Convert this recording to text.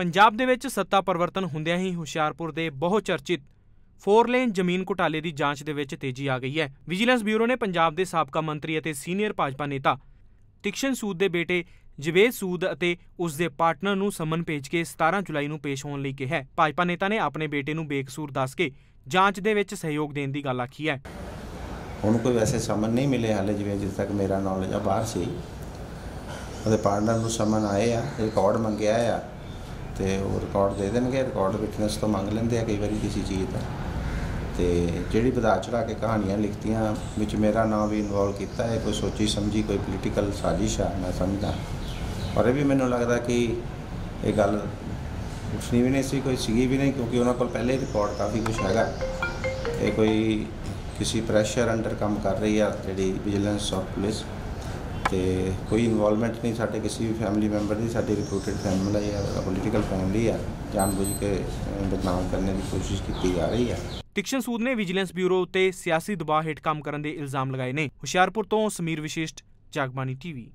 ਪੰਜਾਬ ਦੇ ਵਿੱਚ ਸੱਤਾ ਪਰਿਵਰਤਨ ਹੁੰਦਿਆਂ ਹੀ ਹੁਸ਼ਿਆਰਪੁਰ ਦੇ ਬਹੁ ਚਰਚਿਤ ਫੋਰ ਲੇਨ ਜ਼ਮੀਨ ਘੁਟਾਲੇ ਦੀ ਜਾਂਚ ਦੇ ਵਿੱਚ ਤੇਜ਼ੀ ਆ ਗਈ ਹੈ। ਵਿਜੀਲੈਂਸ ਬਿਊਰੋ ਨੇ ਪੰਜਾਬ ਦੇ ਸਾਬਕਾ ਮੰਤਰੀ ਅਤੇ ਸੀਨੀਅਰ ਭਾਜਪਾ ਨੇਤਾ ਤਿਕਸ਼ਨ ਸੂਦ ਦੇ ਬੇਟੇ ਜਵੇਦ ਸੂਦ ਅਤੇ ਉਸ ਦੇ ਪਾਰਟਨਰ ਨੂੰ ਸਮਨ ਭੇਜ ਕੇ 17 ਜੁਲਾਈ ਨੂੰ ਪੇਸ਼ ਹੋਣ ਲਈ ਕਿਹਾ ਭਾਜਪਾ ਨੇਤਾ ਨੇ ਆਪਣੇ ਬੇਟੇ ਨੂੰ ਬੇਕਸੂਰ ਦੱਸ ਕੇ ਜਾਂਚ ਦੇ ਵਿੱਚ ਸਹਿਯੋਗ ਦੇਣ ਦੀ ਗੱਲ ਆਖੀ ਹੈ। ਹੁਣ ਕੋਈ ਵੈਸੇ ਸਮਨ ਨਹੀਂ ਮਿਲੇ ਹਾਲੇ ਜਿਵੇਂ ਜਿੱਥੇ ਤੱਕ ਮੇਰਾ ਨੌਲੇਜ ਆ, ਬਾਹਰ ਸੀ। ਉਹਦੇ ਪਾਰਟਨਰ ਨੂੰ ਸਮਨ ਆਏ ਆ, ਰਿਕਾਰਡ ਮੰਗਿਆ ਆ। ਤੇ ਉਹ ਰਿਕਾਰਡ ਦੇ ਦੇਣਗੇ ਰਿਕਾਰਡ ਵਿਟਨੈਸ ਤੋਂ ਮੰਗ ਲੈਂਦੇ ਆ ਕਈ ਵਾਰੀ ਕਿਸੇ ਚੀਜ਼ ਦਾ। ਤੇ ਜਿਹੜੀ ਵਧਾ ਚੜਾ ਕੇ ਕਹਾਣੀਆਂ ਲਿਖਤੀਆਂ ਵਿੱਚ ਮੇਰਾ ਨਾਮ ਵੀ ਇਨਵੋਲਵ ਕੀਤਾ ਹੈ, ਕੋਈ ਸੋਚੀ ਸਮਝੀ, ਕੋਈ ਪੋਲੀਟੀਕਲ ਸਾਜ਼ਿਸ਼ ਆ, ਮੈਂ ਸਮਝਦਾ। ਔਰ ਇਹ ਵੀ ਮੈਨੂੰ ਲੱਗਦਾ ਕਿ ਇਹ ਗੱਲ ਉੱਠਣੀ ਵੀ ਨਹੀਂ ਸੀ, ਕੋਈ ਸੀਗੀ ਵੀ ਨਹੀਂ, ਕਿਉਂਕਿ ਉਹਨਾਂ ਕੋਲ ਪਹਿਲੇ ਰਿਕਾਰਡ ਕਾਫੀ ਕੁਝ ਹੈਗਾ। ਇਹ ਕੋਈ ਕਿਸੇ ਪ੍ਰੈਸ਼ਰ ਅੰਡਰ ਕੰਮ ਕਰ ਰਹੀ ਆ, ਜਿਹੜੀ ਵਿਜੀਲੈਂਸ ਔਰ ਪੁਲਿਸ ਤੇ ਕੋਈ ਇਨਵੋਲਵਮੈਂਟ ਨਹੀਂ, ਸਾਡੇ ਕਿਸੇ ਵੀ ਫੈਮਿਲੀ ਮੈਂਬਰ ਦੀ, ਸਾਡੀ ਰਿਕਰੂਟਡ ਫੈਮਿਲੀ ਆ ਪੋਲੀਟੀਕਲ ਫੈਮਿਲੀ ਆ ਜਾਣਬੁੱਝ ਕੇ ਬਦਨਾਮ ਕਰਨ ਦੀ ਕੋਸ਼ਿਸ਼ ਕੀਤੀ ਜਾ ਰਹੀ ਹੈ। ਤਿਕਸ਼ਨ ਸੂਦ ਨੇ ਵਿਜੀਲੈਂਸ ਬਿਊਰੋ ਉੱਤੇ ਸਿਆਸੀ ਦਬਾਅ ਹੇਠ ਕੰਮ ਕਰਨ ਦੇ ਇਲਜ਼ਾਮ ਲਗਾਏ ਨੇ। ਹੁਸ਼ਿਆਰਪੁਰ ਤੋਂ ਸਮੀਰ ਵਿਸ਼ਿਸ਼ਟ, ਜਗਬਾਣੀ ਟੀਵੀ।